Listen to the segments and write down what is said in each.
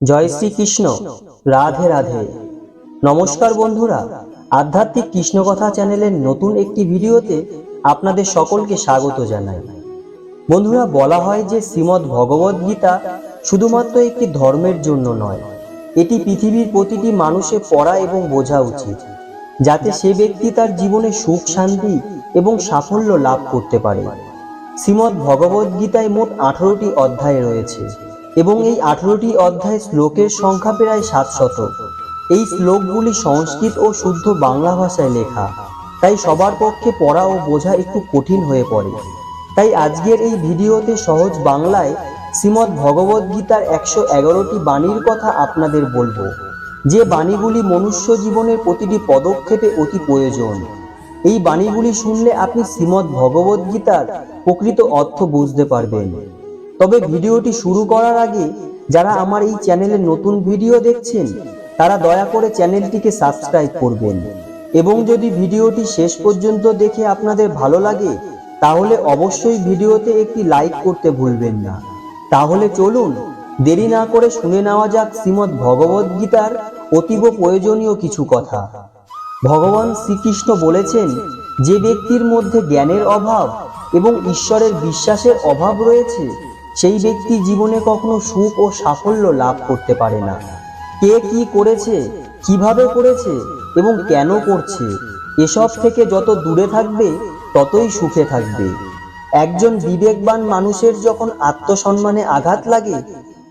জয় শ্রীকৃষ্ণ, রাধে রাধে। নমস্কার বন্ধুরা, আধ্যাত্মিক কৃষ্ণকথা চ্যানেলের নতুন একটি ভিডিওতে আপনাদের সকলকে স্বাগত জানাই। বন্ধুরা, বলা হয় যে শ্রীমদ্ ভগবদ গীতা শুধুমাত্র একটি ধর্মের জন্য নয়, এটি পৃথিবীর প্রতিটি মানুষের পড়া এবং বোঝা উচিত, যাতে সে ব্যক্তি তার জীবনে সুখ, শান্তি এবং সাফল্য লাভ করতে পারে। শ্রীমদ্ ভগবদ গীতায় মোট আঠারোটি অধ্যায় রয়েছে। এবং এই আঠারোটি অধ্যায় শ্লোকের সংখ্যা প্রায় সাতশত এই শ্লোকগুলি সংস্কৃত ও শুদ্ধ বাংলা ভাষায় লেখা। তাই সবার পক্ষে পড়া ও বোঝা একটু কঠিন হয়ে পড়ে। তাই আজকের এই ভিডিওতে সহজ বাংলায় শ্রীমদ্ ভগবদ গীতার একশো এগারোটি বাণীর কথা আপনাদের বলব। যে বাণীগুলি মনুষ্য জীবনের প্রতিটি পদক্ষেপে অতি প্রয়োজন। এই বাণীগুলি শুনলে আপনি শ্রীমদ্ ভগবদ গীতার প্রকৃত অর্থ বুঝতে পারবেন। তবে ভিডিওটি শুরু করার আগে যারা আমার এই চ্যানেলে নতুন ভিডিও দেখছেন, তারা দয়া করে চ্যানেলটিকে সাবস্ক্রাইব করবেন। এবং যদি ভিডিওটি শেষ পর্যন্ত দেখে আপনাদের ভালো লাগে, তাহলে অবশ্যই ভিডিওতে একটি লাইক করতে ভুলবেন না। তাহলে চলুন, দেরি না করে শুনে নেওয়া যাক শ্রীমদ্ ভগবদ গীতার অতীব প্রয়োজনীয় কিছু কথা। ভগবান শ্রীকৃষ্ণ বলেছেন, যে ব্যক্তির মধ্যে জ্ঞানের অভাব এবং ঈশ্বরের বিশ্বাসের অভাব রয়েছে সেই ব্যক্তি জীবনে কখনো সুখ ও সাফল্য লাভ করতে পারে না। কে কি করেছে, কীভাবে করেছে এবং কেন করছে, এসব থেকে যত দূরে থাকবে, ততই সুখে থাকবে। একজন বিবেকবান মানুষের যখন আত্মসম্মানে আঘাত লাগে,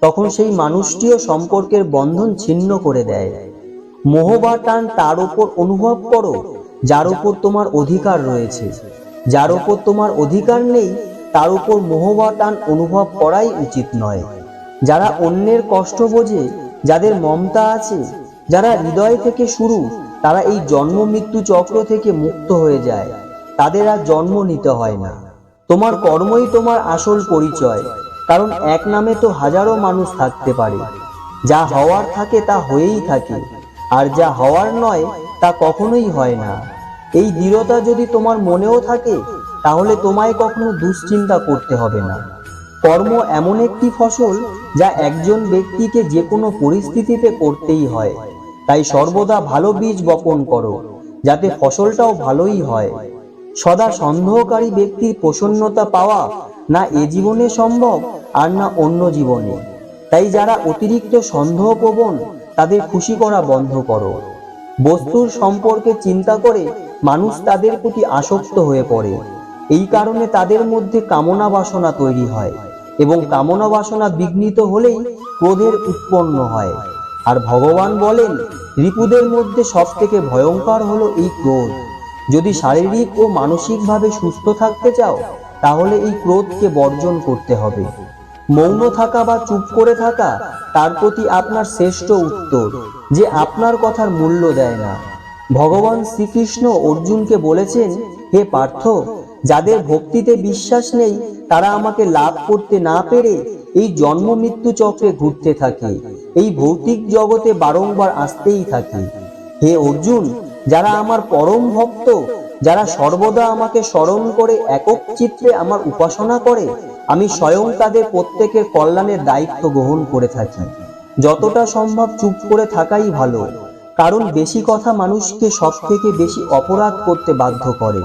তখন সেই মানুষটিও সম্পর্কের বন্ধন ছিন্ন করে দেয়। মোহ বা টান তার উপর অনুভব করো, যার উপর তোমার অধিকার রয়েছে। যার উপর তোমার অধিকার নেই তার উপর মোহ বা টান অনুভব করাই উচিত নয়। যারা অন্যের কষ্ট বোঝে, যাদের মমতা আছে, যারা হৃদয় থেকে শুরু, তারা এই জন্ম মৃত্যু চক্র থেকে মুক্ত হয়ে যায়। তাদের আর জন্ম নিতে হয় না। তোমার কর্মই তোমার আসল পরিচয়, কারণ এক নামে তো হাজারো মানুষ থাকতে পারে। যা হওয়ার থাকে তা হয়েই থাকে, আর যা হওয়ার নয় তা কখনোই হয় না। এই দৃঢ়তা যদি তোমার মনেও থাকে তাহলে তোমায় কখনো দুশ্চিন্তা করতে হবে না। কর্ম এমন একটি ফসল যা একজন ব্যক্তিকে যে কোনো পরিস্থিতিতে করতেই হয়। তাই সর্বদা ভালো বীজ বপন করো, যাতে ফসলটাও ভালোই হয়। সদা সন্দেহকারী ব্যক্তির প্রসন্নতা পাওয়া না এ জীবনে সম্ভব আর না অন্য জীবনে। তাই যারা অতিরিক্ত সন্দেহপ্রবণ তাদের খুশি করা বন্ধ করো। বস্তুর সম্পর্কে চিন্তা করে মানুষ তাদের প্রতি আসক্ত হয়ে পড়ে। এই কারণে তাদের মধ্যে কামনা বাসনা তৈরি হয় এবং কামনা বাসনা বিঘ্নিত হলেই ক্রোধের উৎপন্ন হয়। আর ভগবান বলেন, রিপুদের মধ্যে সব থেকে ভয়ঙ্কর হলো এই ক্রোধ। যদি শারীরিক ও মানসিকভাবে সুস্থ থাকতে চাও, তাহলে এই ক্রোধকে বর্জন করতে হবে। মৌন থাকা বা চুপ করে থাকা, তার প্রতি আপনার শ্রেষ্ঠ উত্তর, যে আপনার কথার মূল্য দেয় না। ভগবান শ্রীকৃষ্ণ অর্জুনকে বলেছেন, হে পার্থ যাদের ভক্তিতে বিশ্বাস নেই, তারা আমাকে লাভ করতে না পেরে এই জন্ম মৃত্যু চক্রে ঘুরতে থাকে। এই ভৌতিক জগতে বারংবার আসতেই থাকে। হে অর্জুন, যারা আমার পরম ভক্ত, যারা সর্বদা আমাকে স্মরণ করে একক চিত্রে আমার উপাসনা করে, আমি স্বয়ং তাদের প্রত্যেকের কল্যাণের দায়িত্ব গ্রহণ করে থাকি। যতটা সম্ভব চুপ করে থাকাই ভালো, কারণ বেশি কথা মানুষকে সব থেকে বেশি অপরাধ করতে বাধ্য করে।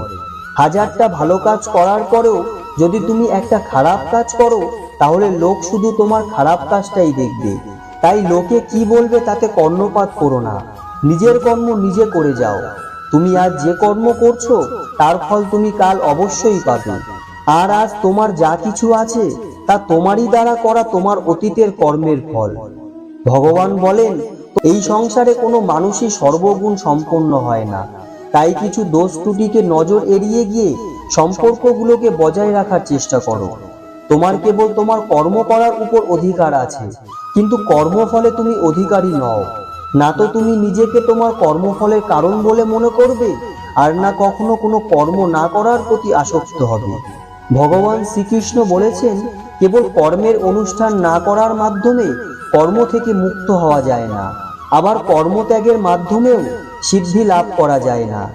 হাজারটা ভালো কাজ করার পরেও যদি তুমি একটা খারাপ কাজ করো, তাহলে লোক শুধু তোমার খারাপ কাজটাই দেখবে। তাই লোকে কি বলবে তাতে কর্ণপাত করো না। নিজের কর্ম নিজে করে যাও। তুমি আজ যে কর্ম করছ, তার ফল তুমি কাল অবশ্যই পাবে। আর আজ তোমার যা কিছু আছে, তা তোমারই দ্বারা করা তোমার অতীতের কর্মের ফল। ভগবান বলেন, এই সংসারে কোনো মানুষই সর্বগুণ সম্পন্ন হয় না। তাই কিছু দোষ ত্রুটিকে নজর এড়িয়ে গিয়ে সম্পর্কগুলোকে বজায় রাখার চেষ্টা করো। তোমার কেবল তোমার কর্ম করার উপর অধিকার আছে, কিন্তু কর্মফলে তুমি অধিকারী নও। না তো তুমি নিজেকে তোমার কর্মফলের কারণ বলে মনে করবে, আর না কখনো কোনো কর্ম না করার প্রতি আসক্ত হবে। ভগবান শ্রীকৃষ্ণ বলেছেন, কেবল কর্মের অনুষ্ঠান না করার মাধ্যমে কর্ম থেকে মুক্ত হওয়া যায় না। আবার কর্মত্যাগের মাধ্যমেও সিদ্ধি লাভ করা যায় না।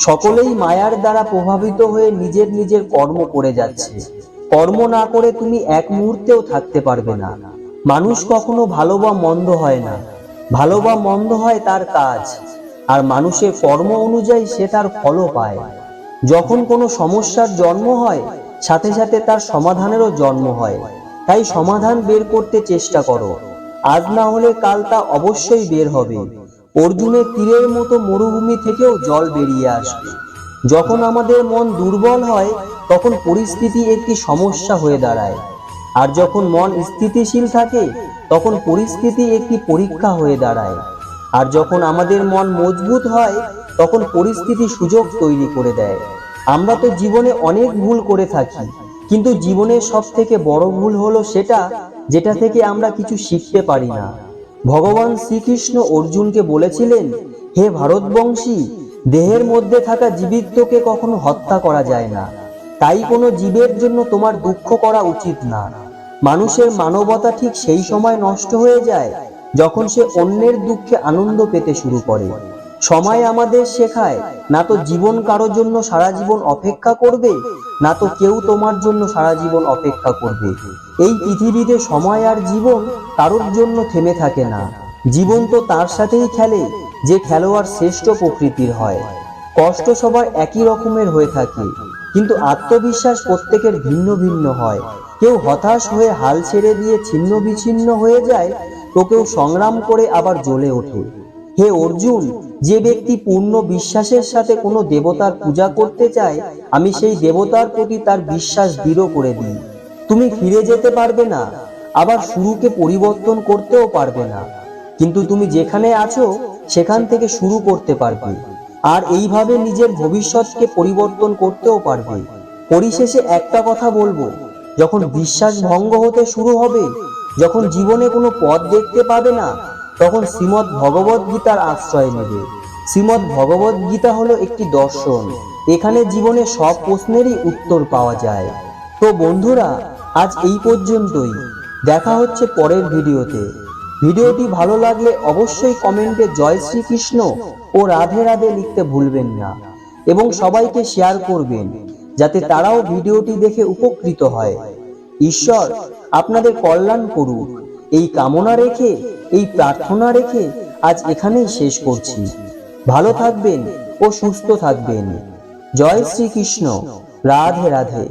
সকলেই মায়ার দ্বারা প্রভাবিত হয়ে নিজের নিজের কর্ম করে যাচ্ছে। কর্ম না করে তুমি এক মুহূর্তেও থাকতে পারবে না। মানুষ কখনো ভালো বা মন্দ হয় না। ভালো বা মন্দ হয় তার কাজ। আর মানুষের কর্ম অনুযায়ী সে তার ফলও পায়। যখন কোনো সমস্যার জন্ম হয়, সাথে সাথে তার সমাধানেরও জন্ম হয়। তাই সমাধান বের করতে চেষ্টা করো। আজ না হলে কাল তা অবশ্যই বের হবে। অর্জুনের তীরের মতো মরুভূমি থেকেও জল বেরিয়ে আসবে। যখন আমাদের মন দুর্বল হয়, তখন পরিস্থিতি একটি সমস্যা হয়ে দাঁড়ায়। আর যখন মন স্থিতিশীল থাকে, তখন পরিস্থিতি একটি পরীক্ষা হয়ে দাঁড়ায়। আর যখন আমাদের মন মজবুত হয়, তখন পরিস্থিতি সুযোগ তৈরি করে দেয়। আমরা তো জীবনে অনেক ভুল করে থাকি, কিন্তু জীবনের সব থেকে বড় ভুল হলো সেটা, যেটা থেকে আমরা কিছু শিখতে পারি না। ভগবান শ্রীকৃষ্ণ অর্জুনকে বলেছিলেন, হে ভারতবংশী, দেহের মধ্যে থাকা জীবিত্বকে কখনো হত্যা করা যায় না। তাই কোনো জীবের জন্য তোমার দুঃখ করা উচিত না। মানুষের মানবতা ঠিক সেই সময় নষ্ট হয়ে যায়, যখন সে অন্যের দুঃখে আনন্দ পেতে শুরু করে। সময় আমাদের শেখায়, না তো জীবন কারোর জন্য সারা জীবন অপেক্ষা করবে, না তো কেউ তোমার জন্য সারা জীবন অপেক্ষা করবে। এই পৃথিবীতে সময় আর জীবন কারোর জন্য থেমে থাকে না। জীবন তো তার সাথেই খেলে, যে খেলোয়াড় শ্রেষ্ঠ প্রকৃতির হয়। কষ্ট সবার একই রকমের হয়ে থাকে, কিন্তু আত্মবিশ্বাস প্রত্যেকের ভিন্ন ভিন্ন হয়। কেউ হতাশ হয়ে হাল ছেড়ে দিয়ে ছিন্ন বিচ্ছিন্ন হয়ে যায়, তো কেউ সংগ্রাম করে আবার জ্বলে ওঠে। হে অর্জুন যে ব্যক্তি পূর্ণ বিশ্বাসের সাথে কোনো দেবতার পূজা করতে চায়, আমি সেই দেবতার প্রতি তার বিশ্বাস দৃঢ় করে দিই। তুমি ফিরে যেতে পারবে না, আবার শুরুকে পরিবর্তন করতেও পারবে না। কিন্তু তুমি যেখানে আছো, সেখান থেকে শুরু করতে পারবে। আর এইভাবে নিজের ভবিষ্যৎকে পরিবর্তন করতেও পারবে। পরিশেষে একটা কথা বলব, যখন বিশ্বাস ভঙ্গ হতে শুরু হবে, যখন জীবনে কোনো পথ দেখতে পাবে না তখন শ্রীমৎ ভগবত গীতার আশ্রয় নেবে। শ্রীমৎ ভগবত গীতা হলো একটি দর্শন। এখানে জীবনে সব প্রশ্নেরই উত্তর পাওয়া যায়। তো বন্ধুরা, আজ এই পর্যন্তই। দেখা হচ্ছে পরের ভিডিওতে। ভিডিওটি ভালো লাগলে অবশ্যই কমেন্টে জয় শ্রীকৃষ্ণ ও রাধে রাধে লিখতে ভুলবেন না। এবং সবাইকে শেয়ার করবেন, যাতে তারাও ভিডিওটি দেখে উপকৃত হয়। ঈশ্বর, আপনাদের কল্যাণ করুক। এই কামনা রেখে এই প্রার্থনা রেখে আজ এখানেই শেষ করছি। ভালো থাকবেন ও সুস্থ থাকবেন। জয় শ্রীকৃষ্ণ। রাধে রাধে।